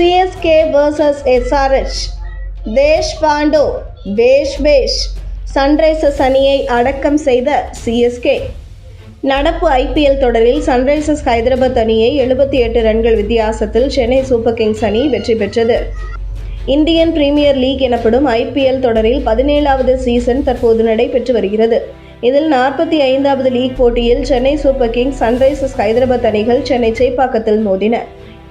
CSK versus SRH Deshpande பேஷ் பேஷ் Sunrisers அணியை அடக்கம் செய்த சிஎஸ்கே நடப்பு ஐபிஎல் தொடரில் சன்ரைசர்ஸ் ஹைதராபாத் அணியை எழுபத்தி எட்டு ரன்கள் வித்தியாசத்தில் சென்னை சூப்பர் கிங்ஸ் அணி வெற்றி பெற்றது. இந்தியன் பிரீமியர் லீக் எனப்படும் ஐபிஎல் தொடரில் பதினேழாவது சீசன் தற்போது நடைபெற்று வருகிறது. இதில் நாற்பத்தி ஐந்தாவது லீக் போட்டியில் Chennai super kings Sunrisers Hyderabad அணிகள் சென்னை சேப்பாக்கத்தில் மோதின.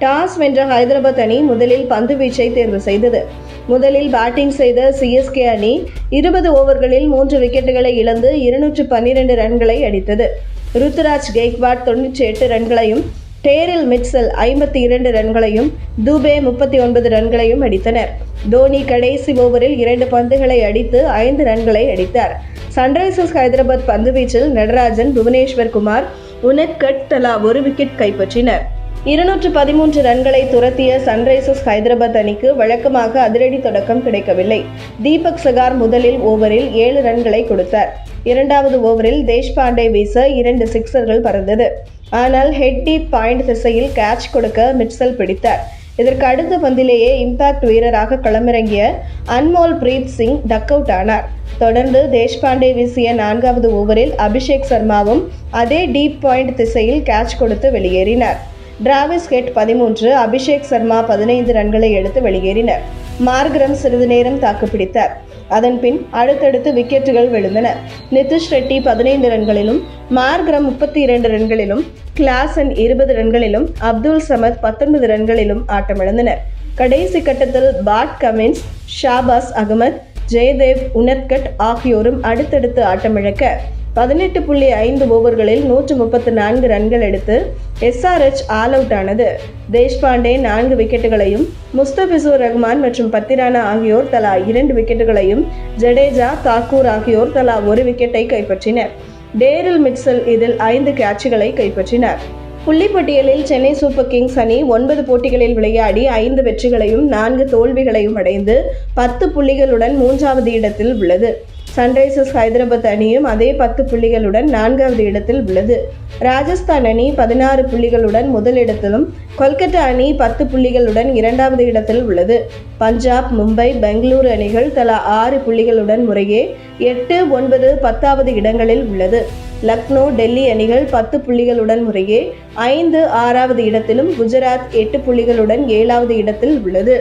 டாஸ் வென்ற ஹைதராபாத் அணி முதலில் பந்து வீச்சை தேர்வு செய்தது. முதலில் பேட்டிங் செய்த சிஎஸ்கே அணி இருபது ஓவர்களில் மூன்று விக்கெட்டுகளை இழந்து இருநூற்று பன்னிரண்டு ரன்களை அடித்தது. ருத்துராஜ் கெய்க்வாட் தொன்னூற்றி எட்டு ரன்களையும் டேரில் மிட்சல் ஐம்பத்தி இரண்டு ரன்களையும் தூபே முப்பத்தி ஒன்பது ரன்களையும் அடித்தனர். தோனி கடைசி ஓவரில் இரண்டு பந்துகளை அடித்து ஐந்து ரன்களை அடித்தார். சன்ரைசர்ஸ் ஹைதராபாத் பந்துவீச்சில் நடராஜன் புவனேஸ்வர் குமார் உனத்கட் தலா ஒரு விக்கெட் கைப்பற்றினர். இருநூற்று பதிமூன்று ரன்களை துரத்திய சன்ரைசர்ஸ் ஹைதராபாத் அணிக்கு வழக்கமாக அதிரடி தொடக்கம் கிடைக்கவில்லை. தீபக் சகார் முதலில் ஓவரில் ஏழு ரன்களை கொடுத்தார். இரண்டாவது ஓவரில் தேஷ்பாண்டே வீச இரண்டு சிக்சர்கள் பறந்தது. ஆனால் ஹெட் டீப் பாயிண்ட் திசையில் கேட்ச் கொடுக்க மிட்சல் பிடித்தார். இதற்கு அடுத்த பந்திலேயே இம்பாக்ட் வீரராக களமிறங்கிய அன்மோல் பிரீத் சிங் டக் அவுட் ஆனார். தொடர்ந்து தேஷ்பாண்டே வீசிய நான்காவது ஓவரில் அபிஷேக் சர்மாவும் அதே டீப் பாயிண்ட் திசையில் கேட்ச் கொடுத்து வெளியேறினார். டிராவிஸ் ஹெட் பதிமூன்று அபிஷேக் சர்மா பதினைந்து ரன்களை எடுத்து வெளியேறினர். மார்கரம் சிறிது நேரம் தாக்குப்பிடித்தார். அதன்பின் அடுத்தடுத்து விக்கெட்டுகள் விழுந்தன. நிதிஷ் ரெட்டி பதினைந்து ரன்களிலும் மார்கரம் முப்பத்தி இரண்டு ரன்களிலும் கிளாசன் இருபது ரன்களிலும் அப்துல் சமத் பத்தொன்பது ரன்களிலும் ஆட்டமிழந்தனர். கடைசி கட்டத்தில் பாட் கமின்ஸ் ஷாபாஸ் அகமத் ஜெயதேவ் உனத்கட் ஆகியோரும் அடுத்தடுத்து ஆட்டமிழக்க பதினெட்டு புள்ளி ஐந்து ஓவர்களில் நூற்று முப்பத்து நான்கு ரன்கள் எடுத்து எஸ்ஆர்எச் ஆல் அவுட் ஆனது. தேஷ்பாண்டே நான்கு விக்கெட்டுகளையும் முஸ்தபிசூர் ரஹ்மான் மற்றும் பத்திரானா ஆகியோர் தலா இரண்டு விக்கெட்டுகளையும் ஜடேஜா தாக்கூர் ஆகியோர் தலா ஒரு விக்கெட்டை கைப்பற்றினர். டேரில் மிட்சல் இதில் ஐந்து கேட்சுகளை கைப்பற்றினார். புள்ளிப்பட்டியலில் சென்னை சூப்பர் கிங்ஸ் அணி ஒன்பது போட்டிகளில் விளையாடி ஐந்து வெற்றிகளையும் நான்கு தோல்விகளையும் அடைந்து பத்து புள்ளிகளுடன் மூன்றாவது இடத்தில் உள்ளது. சன்ரைசர்ஸ் ஹைதராபாத் அணியும் அதே பத்து புள்ளிகளுடன் நான்காவது இடத்தில் உள்ளது. ராஜஸ்தான் அணி பதினாறு புள்ளிகளுடன் முதலிடத்திலும் கொல்கத்தா அணி பத்து புள்ளிகளுடன் இரண்டாவது இடத்தில் உள்ளது. பஞ்சாப் மும்பை பெங்களூரு அணிகள் தலா ஆறு புள்ளிகளுடன் முறையே எட்டு ஒன்பது பத்தாவது இடங்களில் உள்ளது. லக்னோ டெல்லி அணிகள் பத்து புள்ளிகளுடன் முறையே ஐந்து ஆறாவது இடத்திலும் குஜராத் எட்டு புள்ளிகளுடன் ஏழாவது இடத்தில் உள்ளது.